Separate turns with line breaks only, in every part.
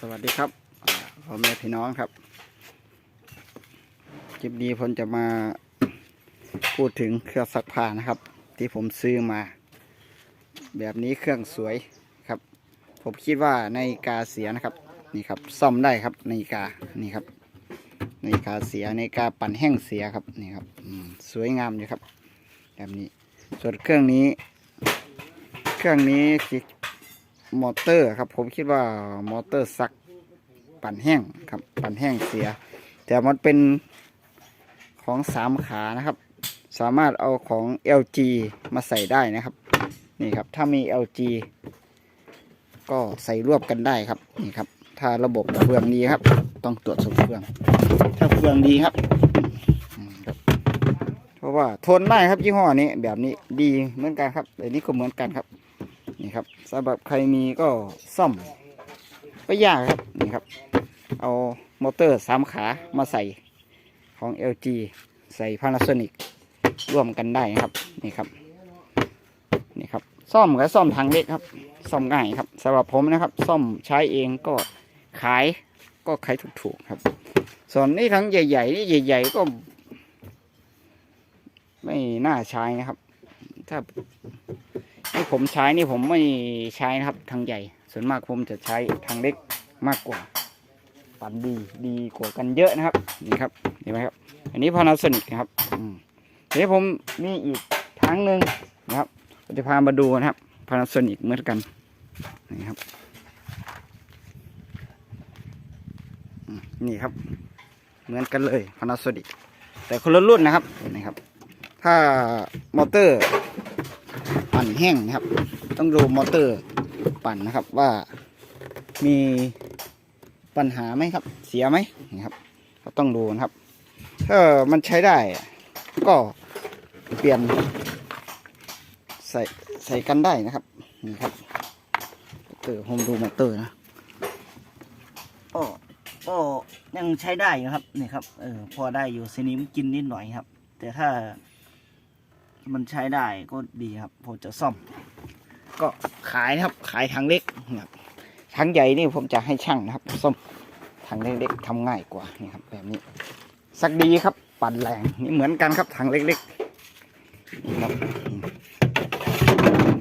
สวัสดีครับพ่อแม่พี่น้องครับคลิปนี้ผมจะมาพูดถึงเครื่องซักผ้านะครับ ที่ผมซื้อมา แบบนี้เครื่องสวยครับ ผมคิดว่านาฬิกาเสียนะครับนี่ครับซ่อมได้ครับนาฬิกานี่ครับนาฬิกาเสียนาฬิกาปั่นแห้งเสียครับนี่ครับสวยงามอยู่ครับ แบบนี้ส่วนเครื่องนี้ เครื่องนี้สิ มอเตอร์ครับ ผมคิดว่ามอเตอร์ซักปั่นแห้งครับ ปั่นแห้งเสีย แต่มันเป็นของสามขานะครับ สามารถเอาของ LG มาใส่ได้นะครับ นี่ครับ ถ้ามี LG ก็ใส่รวบกันได้ครับ นี่ครับ ถ้าระบบเฟืองดีครับ ต้องตรวจสอบเฟือง ถ้าเฟืองดีครับอืมครับ เพราะว่าทนได้ครับยี่ห้อนี้แบบนี้ดีเหมือนกันครับอันนี้ก็เหมือนกันครับ นี่ครับสำหรับใครมีก็ซ่อมไม่ยากครับนี่ครับ เอามอเตอร์สามขามาใส่ของ LG ใส่ Panasonic ร่วมกันได้นะครับนี่ครับนี่ครับซ่อมกับซ่อมทางเล็กครับ ซ่อมง่ายครับสำหรับผมนะครับ ซ่อมใช้เองก็ขายก็ขายถูกๆครับ ส่วนนี้ทั้งใหญ่ๆนี่ใหญ่ ๆ ก็ ไม่น่าใช้นะครับ ถ้า ที่ผมใช้นี่ผมไม่ใช้นะครับทางใหญ่ ส่วนมากผมจะใช้ทางเล็กมากกว่าปั่นดีดีกว่ากันเยอะนะครับนี่ครับเห็นไหมครับ อันนี้พานาโซนิกนะครับอืมทีนี้ผมมีอีกทางหนึ่งนะครับจะพามาดูนะครับพานาโซนิกเหมือนกันนี่ครับนี่ครับ เหมือนกันเลยพานาโซนิกแต่คนละรุ่นนะครับนี่ครับ ถ้ามอเตอร์ ปั่นแห้งนะครับ ต้องดูมอเตอร์ปั่นนะครับว่ามีปัญหาไหมครับ เสียไหมนะครับ ก็ต้องดูนะครับถ้ามันใช้ได้ ก็เปลี่ยนใส่ใส่กันได้นะครับนี่ครับมอเตอร์ผมดูมอเตอร์นะก็ก็ยังใช้ได้อยู่ครับนี่ครับเออพอได้อยู่สนิมกินนิดหน่อยครับ แต่ถ้า มันใช้ได้ก็ดีครับผมจะซ่อม ก็ขายนะครับ ขายทางเล็กนะครับทางใหญ่นี่ผมจะให้ช่างนะครับซ่อมทางเล็กๆทำง่ายกว่านี่ครับ แบบนี้ สักดีครับ ปั่นแรงนี่เหมือนกันครับทางเล็กๆครับ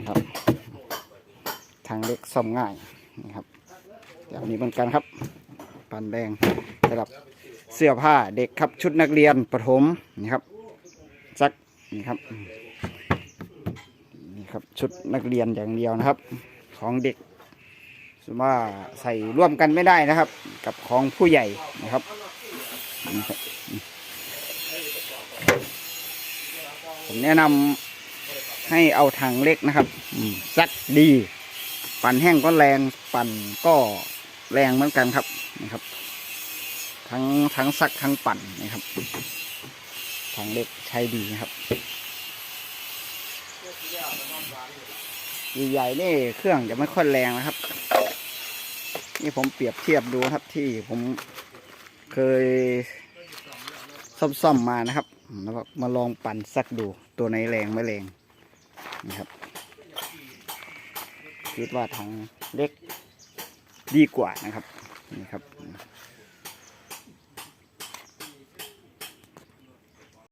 ครับ ทางเล็กซ่อมง่ายนี่ครับแบบนี้เหมือนกันครับ ปั่นแรงสำหรับเสื้อผ้าเด็กครับชุดนักเรียนประถมนี่ครับสัก นี่ครับนี่ครับชุดนักเรียนอย่างเดียวนะครับ ของเด็กส่วนว่าใส่ร่วมกันไม่ได้นะครับ กับของผู้ใหญ่นะครับนี่ครับผมแนะนำให้เอาถังเล็กนะครับซักดี ปั่นแห้งก็แรงปั่นก็แรงเหมือนกันครับนี่ครับ ทั้งทั้งซักทั้งปั่นนะครับ ทางเล็กใช้ดีนะครับใหญ่ๆนี่เครื่องจะไม่ค่อยแรงนะครับ นี่ผมเปรียบเทียบดูครับที่ผมเคยซ่อมๆมานะครับแล้วก็มาลองปั่นสักดูตัวไหนแรงไม่แรงนะครับคิดว่าทางเล็กดีกว่านะครับนี่ครับ